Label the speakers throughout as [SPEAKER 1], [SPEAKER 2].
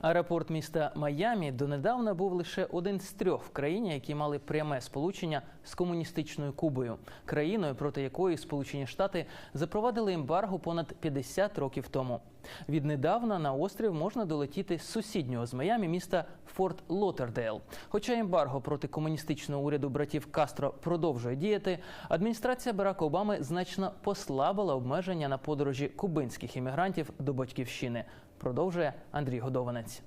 [SPEAKER 1] Аеропорт міста Майамі донедавна був лише один з трьох в країні, які мали пряме сполучення з комуністичною Кубою, країною, проти якої Сполучені Штати запровадили ембарго понад 50 років тому. Віднедавна на острів можна долетіти з сусіднього з Майамі міста Форт Лотердейл. Хоча ембарго проти комуністичного уряду братів Кастро продовжує діяти, адміністрація Барака Обами значно послабила обмеження на подорожі кубинських іммігрантів до батьківщини. Продовжує Андрій Годованець.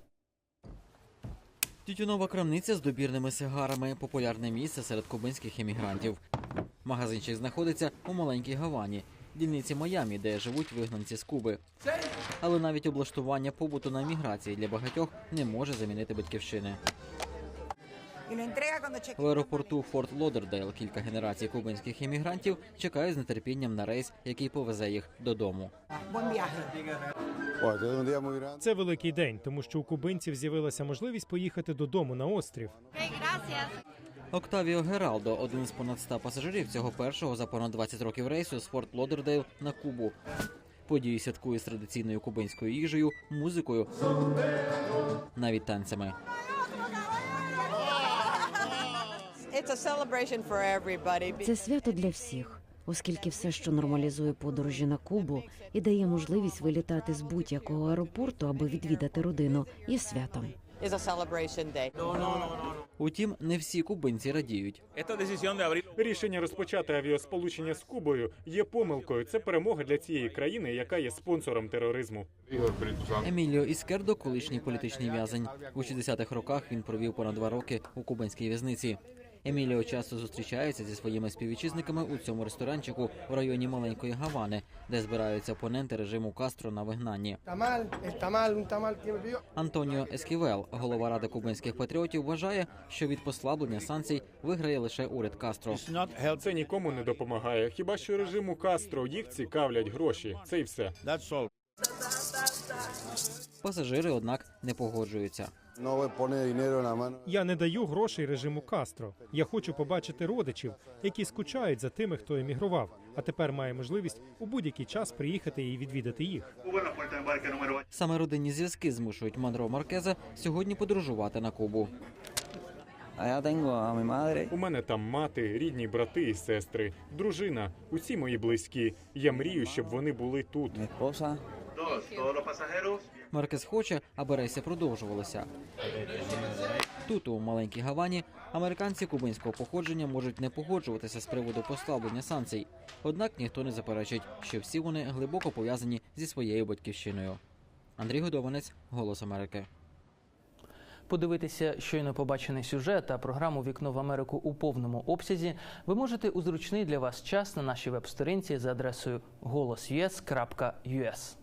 [SPEAKER 2] Тютюнова крамниця з добірними сигарами популярне місце серед кубинських емігрантів. Магазинчик знаходиться у маленькій Гавані, дільниці Майамі, де живуть вигнанці з Куби. Але навіть облаштування побуту на еміграції для багатьох не може замінити батьківщини. В аеропорту Форт Лодердейл кілька генерацій кубинських емігрантів чекають з нетерпінням на рейс, який повезе їх додому.
[SPEAKER 3] Це великий день, тому що у кубинців з'явилася можливість поїхати додому на острів.
[SPEAKER 2] Октавіо Гералдо один з понад 100 пасажирів цього першого за понад 20 років рейсу з Форт Лодердейл на Кубу. Події святкує з традиційною кубинською їжею, музикою, навіть танцями.
[SPEAKER 4] Це свято для всіх, оскільки все, що нормалізує подорожі на Кубу і дає можливість вилітати з будь-якого аеропорту, аби відвідати родину, є святом.
[SPEAKER 5] Is a celebration day.
[SPEAKER 2] Утім, не всі кубинці радіють.
[SPEAKER 3] Рішення розпочати авіасполучення з Кубою є помилкою. Це перемога для цієї країни, яка є спонсором тероризму.
[SPEAKER 2] Еміліо Іскердо, колишній політичний в'язень. У 60-х роках він провів понад два роки у кубинській в'язниці. Еміліо часто зустрічається зі своїми співвітчизниками у цьому ресторанчику в районі маленької Гавани, де збираються опоненти режиму Кастро на вигнанні.
[SPEAKER 6] pidió.
[SPEAKER 2] Антоніо Есківел, голова ради кубинських патріотів, вважає, що від послаблення санкцій виграє лише уряд Кастро.
[SPEAKER 3] Це нікому не допомагає. Хіба що режиму Кастро їх цікавлять гроші. Це й все.
[SPEAKER 2] Пасажири, однак, не погоджуються.
[SPEAKER 3] Я не даю грошей режиму Кастро. Я хочу побачити родичів, які скучають за тими, хто емігрував, а тепер має можливість у будь-який час приїхати і відвідати їх.
[SPEAKER 2] Саме родинні зв'язки змушують Мандро Маркеза сьогодні подорожувати на Кубу.
[SPEAKER 3] У мене там мати, рідні брати і сестри, дружина, усі мої близькі. Я мрію, щоб вони були тут.
[SPEAKER 2] Маркез хоче, аби рейси продовжувалися. Тут, у маленькій Гавані, американці кубинського походження можуть не погоджуватися з приводу послаблення санкцій. Однак ніхто не заперечить, що всі вони глибоко пов'язані зі своєю батьківщиною. Андрій Годованець, Голос Америки.
[SPEAKER 1] Подивитися щойно побачений сюжет та програму Вікно в Америку у повному обсязі ви можете у зручний для вас час на нашій веб-сторінці за адресою голос.us.us.